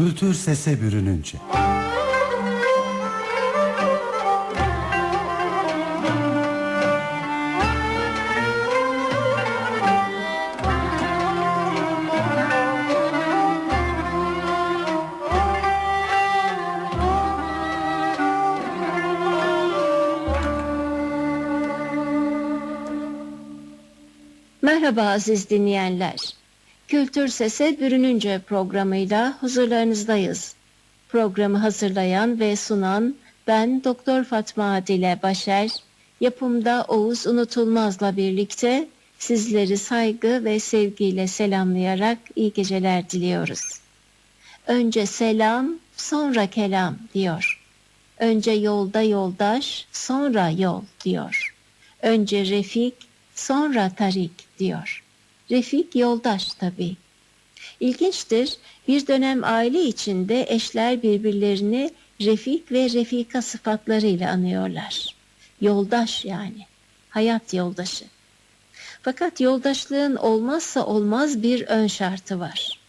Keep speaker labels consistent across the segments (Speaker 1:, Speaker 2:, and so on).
Speaker 1: Kültür sese bürününce.
Speaker 2: Merhaba aziz dinleyenler. Kültür Sese Bürününce programıyla huzurlarınızdayız. Programı hazırlayan ve sunan ben Doktor Fatma Adile Başer, yapımda Oğuz Unutulmaz'la birlikte sizleri saygı ve sevgiyle selamlayarak iyi geceler diliyoruz. Önce selam, sonra kelam diyor. Önce yolda yoldaş, sonra yol diyor. Önce refik, sonra tarik diyor. Refik yoldaş tabii. İlginçtir, bir dönem aile içinde eşler birbirlerini refik ve refika sıfatlarıyla anıyorlar. Yoldaş yani, hayat yoldaşı. Fakat yoldaşlığın olmazsa olmaz bir ön şartı var.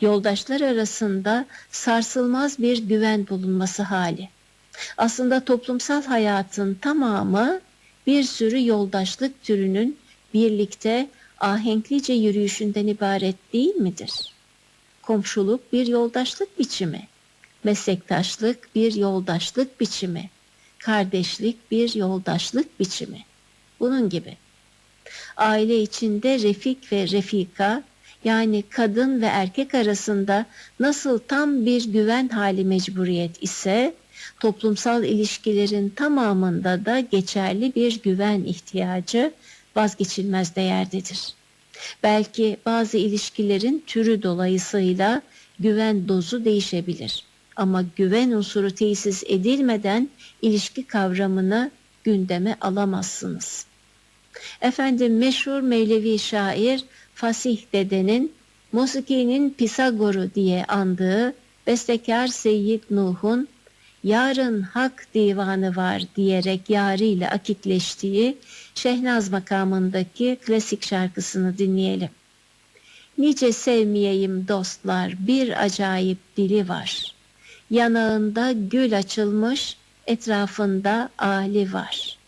Speaker 2: Yoldaşlar arasında sarsılmaz bir güven bulunması hali. Aslında toplumsal hayatın tamamı bir sürü yoldaşlık türünün birlikte ahenklice yürüyüşünden ibaret değil midir? Komşuluk bir yoldaşlık biçimi, meslektaşlık bir yoldaşlık biçimi, kardeşlik bir yoldaşlık biçimi. Bunun gibi. Aile içinde refik ve refika yani kadın ve erkek arasında nasıl tam bir güven hali mecburiyet ise toplumsal ilişkilerin tamamında da geçerli bir güven ihtiyacı vazgeçilmez değerdedir. Belki bazı ilişkilerin türü dolayısıyla güven dozu değişebilir. Ama güven unsuru tesis edilmeden ilişki kavramını gündeme alamazsınız. Efendim meşhur Mevlevi şair Fasih Dede'nin Musiki'nin Pisagor'u diye andığı bestekar Seyyid Nuh'un yarın hak divanı var diyerek yarıyla akitleştiği Şehnaz makamındaki klasik şarkısını dinleyelim. Nice sevmeyeyim dostlar bir acayip dili var. Yanağında gül açılmış etrafında ali var.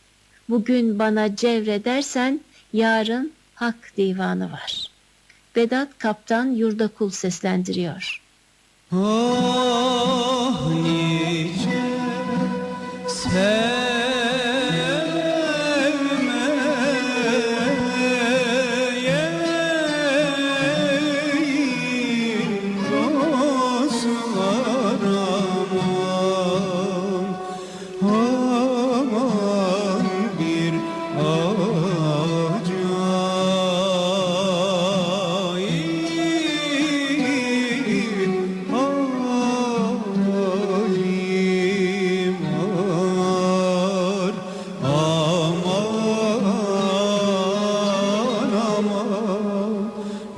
Speaker 2: Bugün bana cevredersen yarın hak divanı var. Vedat Kaptan Yurdakul seslendiriyor.
Speaker 3: Ah nice sevmeyeyim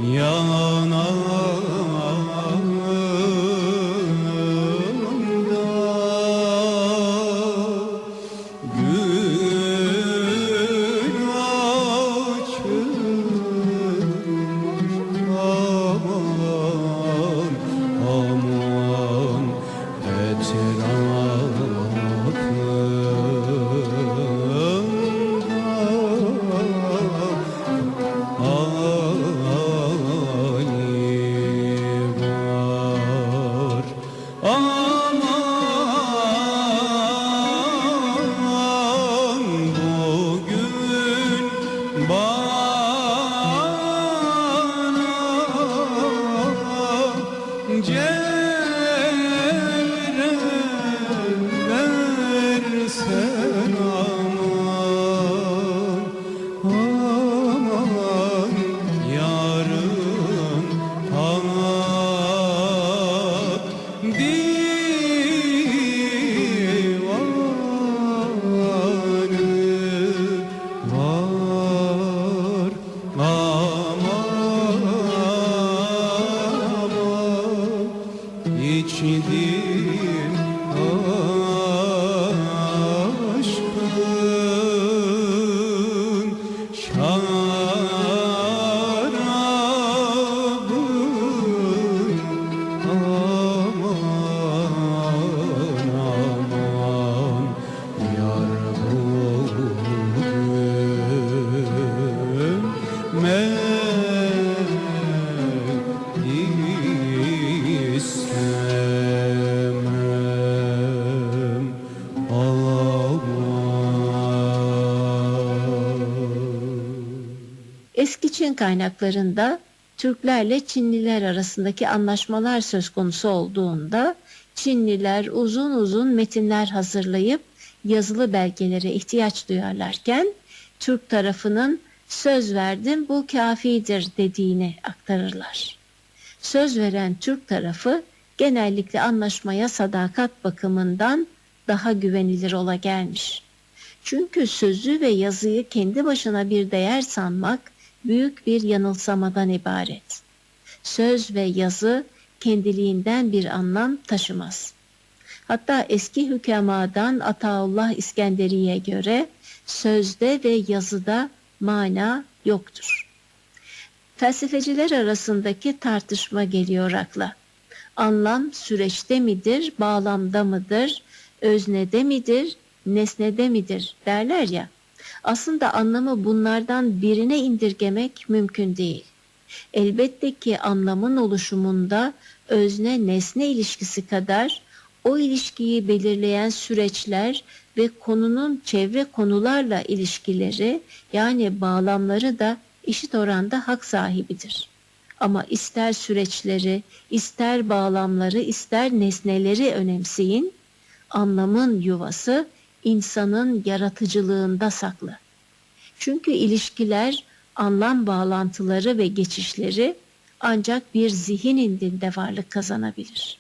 Speaker 3: Yalan
Speaker 2: sen Çin kaynaklarında Türklerle Çinliler arasındaki anlaşmalar söz konusu olduğunda Çinliler uzun uzun metinler hazırlayıp yazılı belgelere ihtiyaç duyarlarken Türk tarafının söz verdim bu kafidir dediğini aktarırlar. Söz veren Türk tarafı genellikle anlaşmaya sadakat bakımından daha güvenilir ola gelmiş. Çünkü sözü ve yazıyı kendi başına bir değer sanmak büyük bir yanılsamadan ibaret. Söz ve yazı kendiliğinden bir anlam taşımaz. Hatta eski hükemadan Ataullah İskenderi'ye göre sözde ve yazıda mana yoktur. Felsefeciler arasındaki tartışma geliyor akla. Anlam süreçte midir, bağlamda mıdır, öznede midir, nesnede midir derler ya. Aslında anlamı bunlardan birine indirgemek mümkün değil. Elbette ki anlamın oluşumunda özne nesne ilişkisi kadar o ilişkiyi belirleyen süreçler ve konunun çevre konularla ilişkileri yani bağlamları da eşit oranda hak sahibidir. Ama ister süreçleri, ister bağlamları, ister nesneleri önemseyin, anlamın yuvası insanın yaratıcılığında saklı. Çünkü ilişkiler, anlam bağlantıları ve geçişleri ancak bir zihin indinde varlık kazanabilir.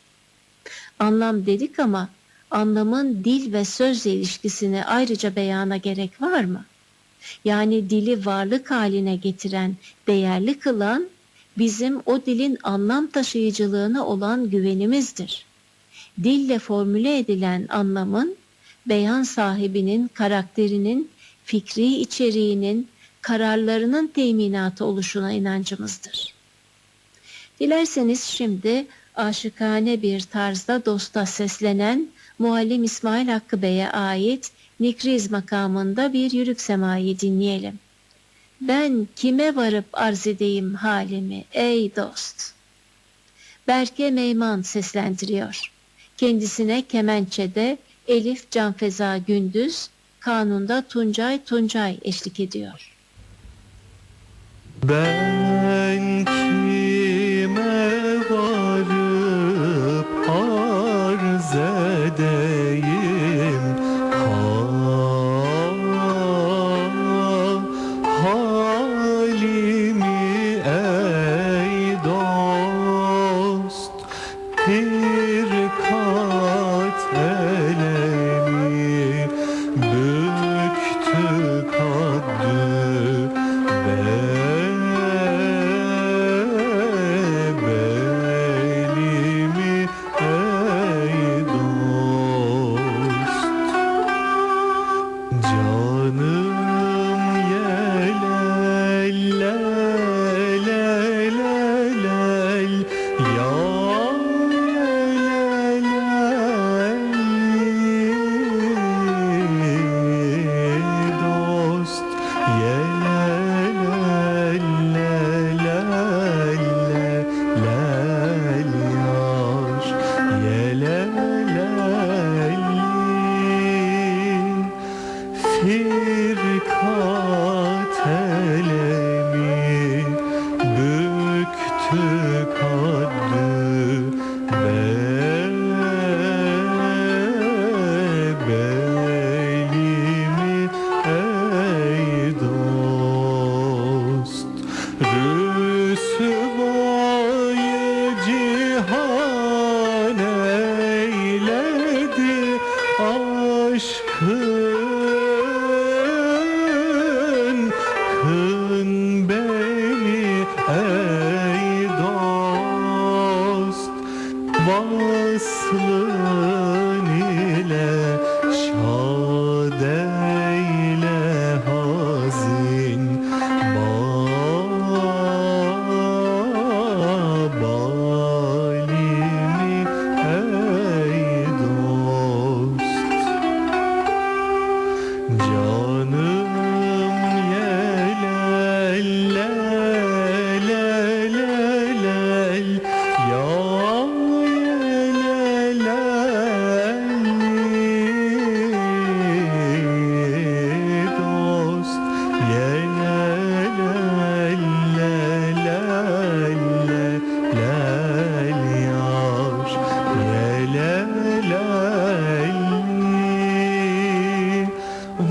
Speaker 2: Anlam dedik ama anlamın dil ve sözle ilişkisini ayrıca beyana gerek var mı? Yani dili varlık haline getiren, değerli kılan bizim o dilin anlam taşıyıcılığına olan güvenimizdir. Dille formüle edilen anlamın beyan sahibinin karakterinin, fikri içeriğinin, kararlarının teminatı oluşuna inancımızdır. Dilerseniz şimdi aşıkane bir tarzda dosta seslenen Muallim İsmail Hakkı Bey'e ait Nikriz makamında bir yürük semayı dinleyelim. Ben kime varıp arz edeyim halimi ey dost? Berke Meyman seslendiriyor. Kendisine kemençede Elif Canfeza Gündüz, kanunda Tuncay Tuncay eşlik ediyor.
Speaker 4: Ben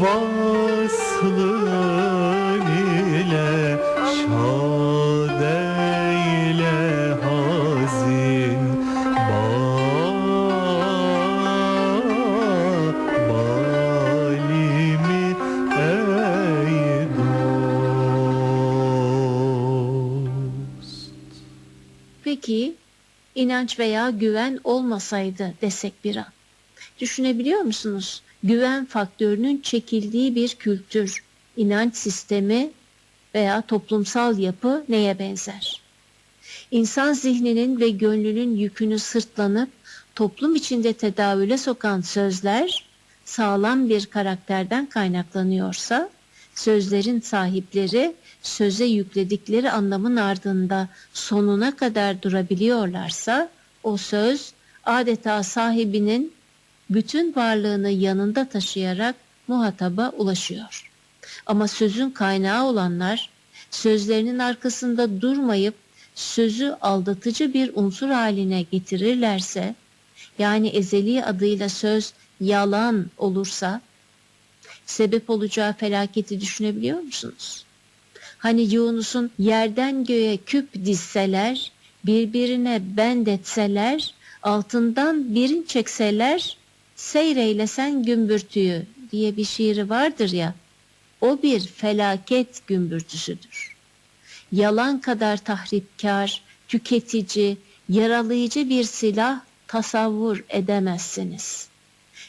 Speaker 4: vaslın ile şad eyle hazin ba balimi ey dost.
Speaker 2: Peki inanç veya güven olmasaydı desek bir an. Düşünebiliyor musunuz? Güven faktörünün çekildiği bir kültür, inanç sistemi veya toplumsal yapı neye benzer? İnsan zihninin ve gönlünün yükünü sırtlanıp toplum içinde tedavüle sokan sözler sağlam bir karakterden kaynaklanıyorsa, sözlerin sahipleri söze yükledikleri anlamın ardında sonuna kadar durabiliyorlarsa, o söz adeta sahibinin bütün varlığını yanında taşıyarak muhataba ulaşıyor. Ama sözün kaynağı olanlar sözlerinin arkasında durmayıp sözü aldatıcı bir unsur haline getirirlerse, yani ezeli adıyla söz yalan olursa, sebep olacağı felaketi düşünebiliyor musunuz? Hani Yunus'un yerden göğe küp dizseler, birbirine bendetseler, altından birin çekseler, seyreylesen gümbürtüyü diye bir şiiri vardır ya, o bir felaket gümbürtüsüdür. Yalan kadar tahripkar, tüketici, yaralayıcı bir silah tasavvur edemezsiniz.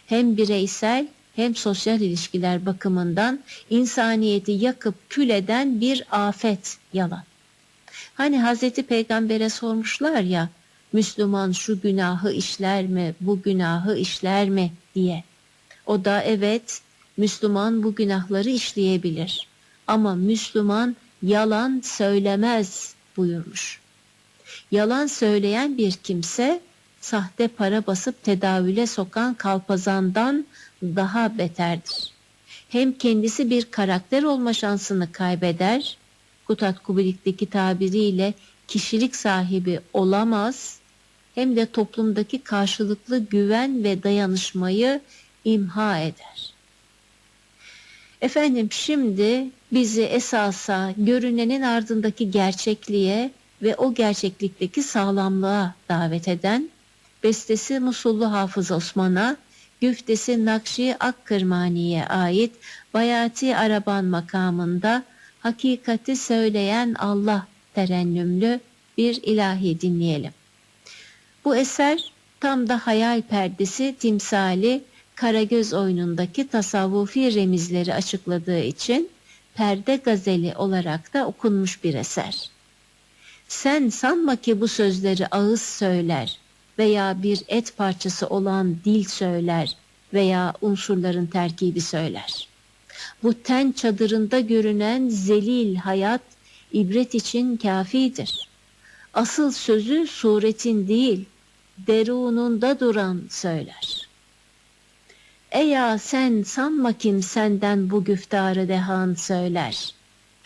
Speaker 2: Hem bireysel hem sosyal ilişkiler bakımından insaniyeti yakıp kül eden bir afet yalan. Hani Hazreti Peygamber'e sormuşlar ya, Müslüman şu günahı işler mi, bu günahı işler mi diye. O da evet, Müslüman bu günahları işleyebilir. Ama Müslüman yalan söylemez buyurmuş. Yalan söyleyen bir kimse sahte para basıp tedavüle sokan kalpazandan daha beterdir. Hem kendisi bir karakter olma şansını kaybeder, Kutat Kubilik'teki tabiriyle kişilik sahibi olamaz, hem de toplumdaki karşılıklı güven ve dayanışmayı imha eder. Efendim şimdi bizi esasa görünenin ardındaki gerçekliğe ve o gerçeklikteki sağlamlığa davet eden bestesi Musullu Hafız Osman'a, güftesi Nakşi Akkırmani'ye ait Bayati Araban makamında hakikati söyleyen Allah terennümlü bir ilahi dinleyelim. Bu eser tam da hayal perdesi timsali Karagöz oyunundaki tasavvufi remizleri açıkladığı için perde gazeli olarak da okunmuş bir eser. Sen sanma ki bu sözleri ağız söyler veya bir et parçası olan dil söyler veya unsurların terkibi söyler. Bu ten çadırında görünen zelil hayat ibret için kafidir. Asıl sözü suretin değil, derununda duran söyler. Eya sen sanma kim senden bu güftarı dehan söyler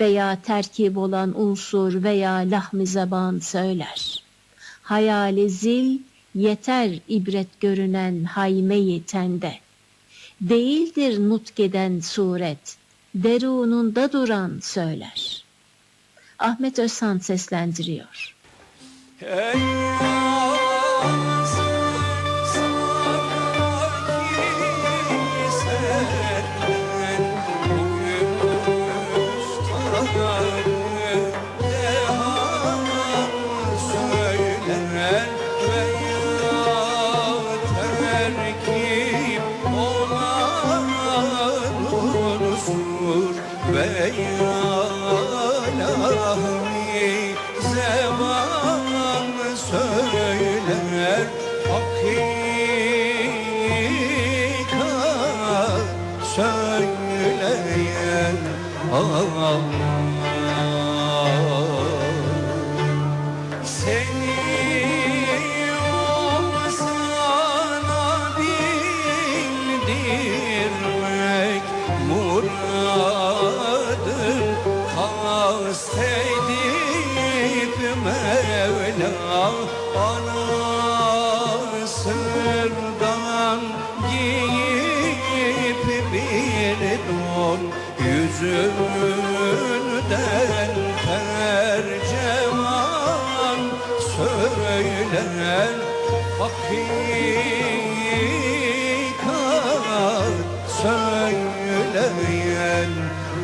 Speaker 2: veya terkip olan unsur veya lahmi zeban söyler. Hayali zil yeter ibret görünen haymeyi tende. Değildir nutkeden suret, derununda duran söyler. Ahmet Özhan seslendiriyor.
Speaker 1: Ey hakikat söyleyen Allah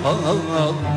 Speaker 1: Allah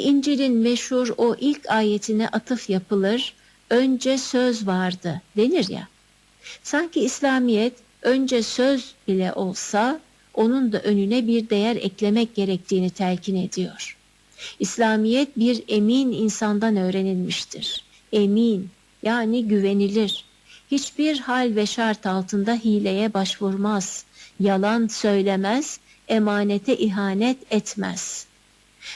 Speaker 2: İncil'in meşhur o ilk ayetine atıf yapılır, önce söz vardı denir ya. Sanki İslamiyet önce söz bile olsa onun da önüne bir değer eklemek gerektiğini telkin ediyor. İslamiyet bir emin insandan öğrenilmiştir. Emin yani güvenilir. Hiçbir hal ve şart altında hileye başvurmaz, yalan söylemez, emanete ihanet etmez.''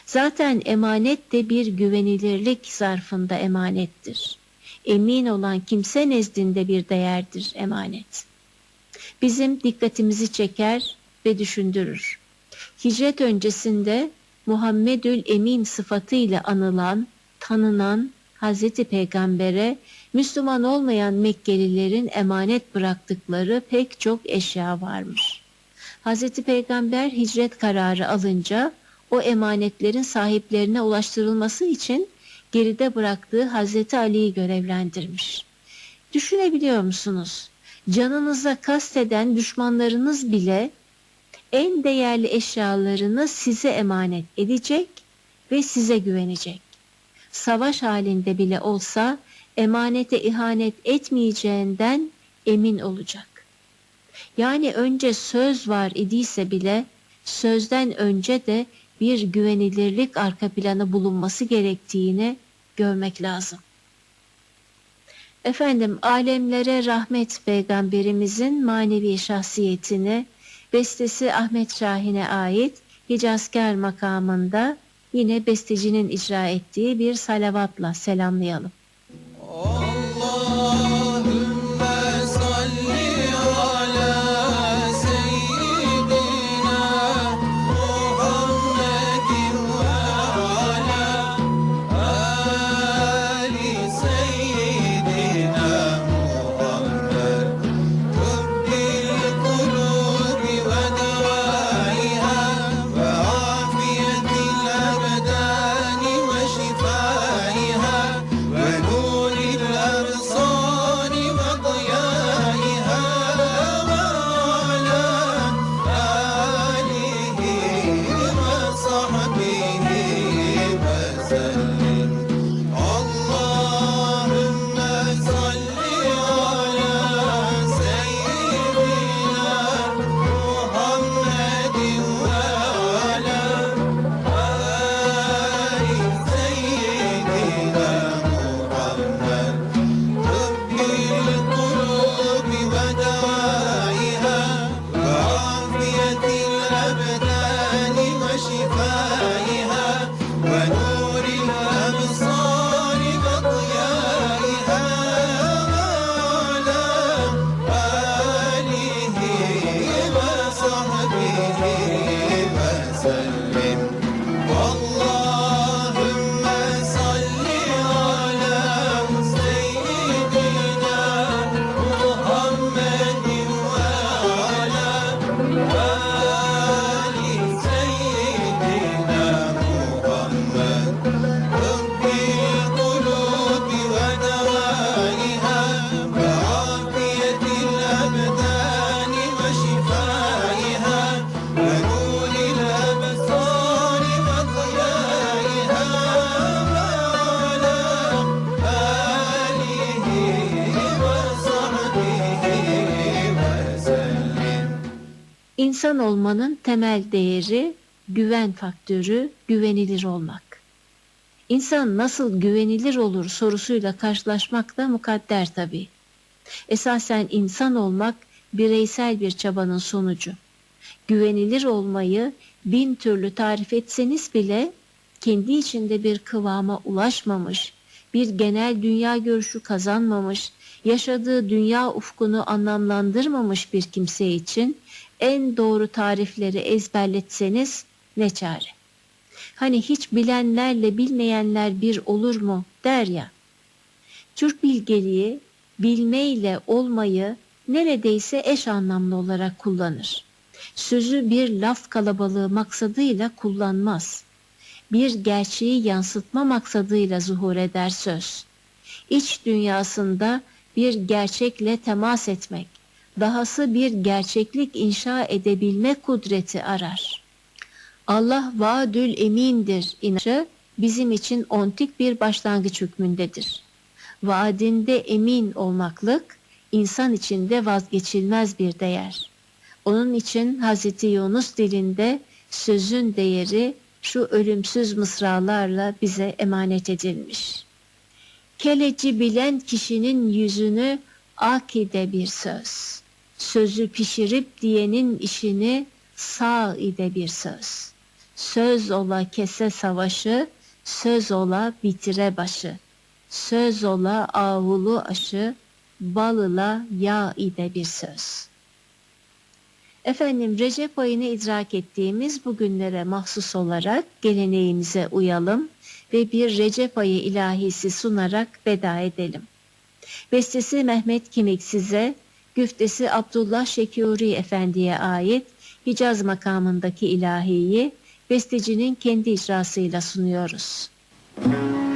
Speaker 2: Zaten emanet de bir güvenilirlik zarfında emanettir. Emin olan kimse nezdinde bir değerdir emanet. Bizim dikkatimizi çeker ve düşündürür. Hicret öncesinde Muhammedül Emin sıfatıyla anılan, tanınan Hazreti Peygamber'e Müslüman olmayan Mekkelilerin emanet bıraktıkları pek çok eşya varmış. Hazreti Peygamber hicret kararı alınca o emanetlerin sahiplerine ulaştırılması için geride bıraktığı Hazreti Ali'yi görevlendirmiş. Düşünebiliyor musunuz? Canınıza kasteden düşmanlarınız bile en değerli eşyalarını size emanet edecek ve size güvenecek. Savaş halinde bile olsa emanete ihanet etmeyeceğinden emin olacak. Yani önce söz var idiyse bile sözden önce de bir güvenilirlik arka planı bulunması gerektiğini görmek lazım. Efendim alemlere rahmet peygamberimizin manevi şahsiyetini bestesi Ahmet Şahin'e ait Hicazkar makamında yine bestecinin icra ettiği bir salavatla selamlayalım.
Speaker 1: Allahümme
Speaker 2: İnsan olmanın temel değeri güven faktörü, güvenilir olmak. İnsan nasıl güvenilir olur sorusuyla karşılaşmak da mukadder tabii. Esasen insan olmak bireysel bir çabanın sonucu. Güvenilir olmayı bin türlü tarif etseniz bile kendi içinde bir kıvama ulaşmamış, bir genel dünya görüşü kazanmamış, yaşadığı dünya ufkunu anlamlandırmamış bir kimse için en doğru tarifleri ezberletseniz ne çare? Hani hiç bilenlerle bilmeyenler bir olur mu der ya. Türk bilgeliği bilmeyle olmayı neredeyse eş anlamlı olarak kullanır. Sözü bir laf kalabalığı maksadıyla kullanmaz. Bir gerçeği yansıtma maksadıyla zuhur eder söz. İç dünyasında bir gerçekle temas etmek, dahası bir gerçeklik inşa edebilme kudreti arar. Allah vaadül emindir inancı bizim için ontik bir başlangıç hükmündedir. Vaadinde emin olmaklık insan için de vazgeçilmez bir değer. Onun için Hazreti Yunus dilinde sözün değeri şu ölümsüz mısralarla bize emanet edilmiş. Keleci bilen kişinin yüzünü akide bir söz. Sözü pişirip diyenin işini sağ ide bir söz. Söz ola kese savaşı, söz ola bitire başı. Söz ola avulu aşı, balıla yağ ide bir söz. Efendim Recep ayını idrak ettiğimiz bugünlere mahsus olarak geleneğimize uyalım ve bir Recep ayı ilahisi sunarak veda edelim. Bestesi Mehmet Kimik size, güftesi Abdullah Şekuri Efendi'ye ait Hicaz makamındaki ilahiyi bestecinin kendi icrasıyla sunuyoruz. Haftaya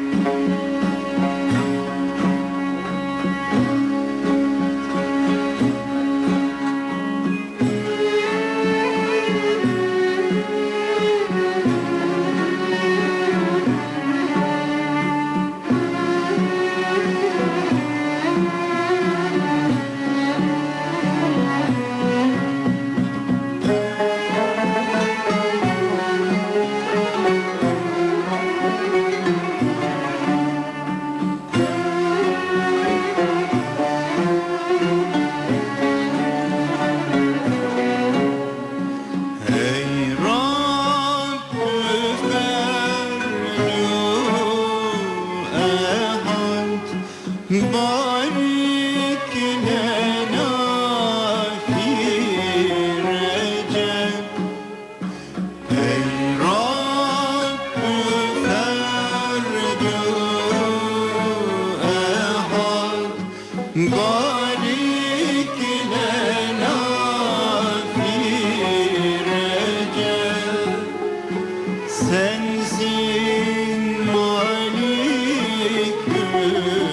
Speaker 2: you.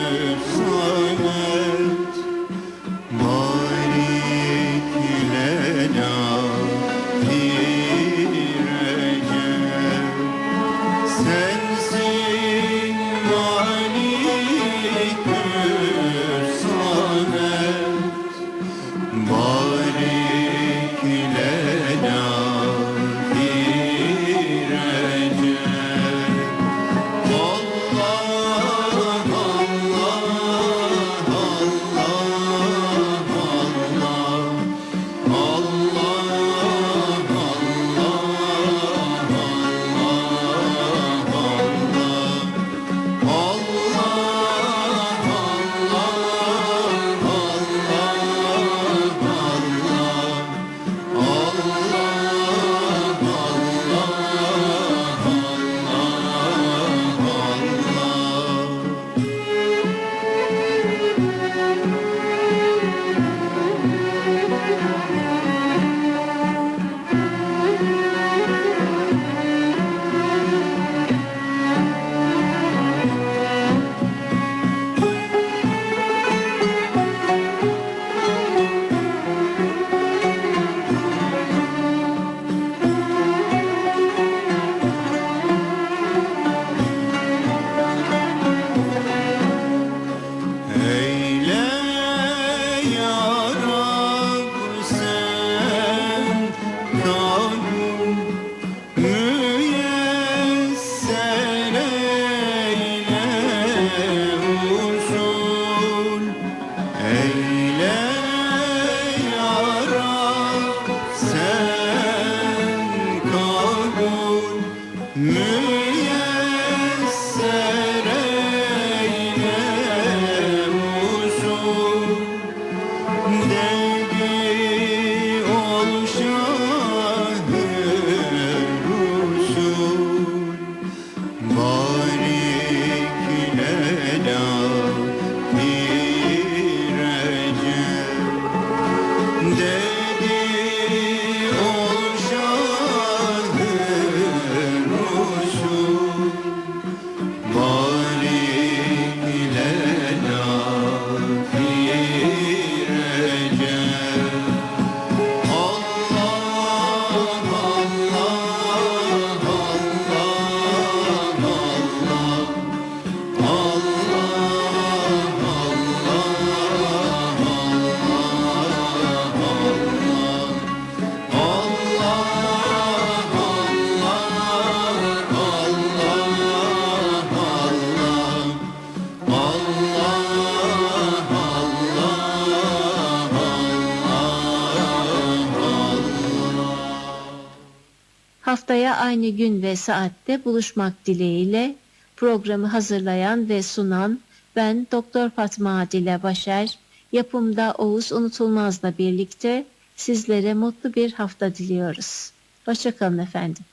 Speaker 2: Aynı gün ve saatte buluşmak dileğiyle programı hazırlayan ve sunan ben Doktor Fatma Adile Başer, yapımda Oğuz Unutulmaz'la birlikte sizlere mutlu bir hafta diliyoruz. Hoşçakalın efendim.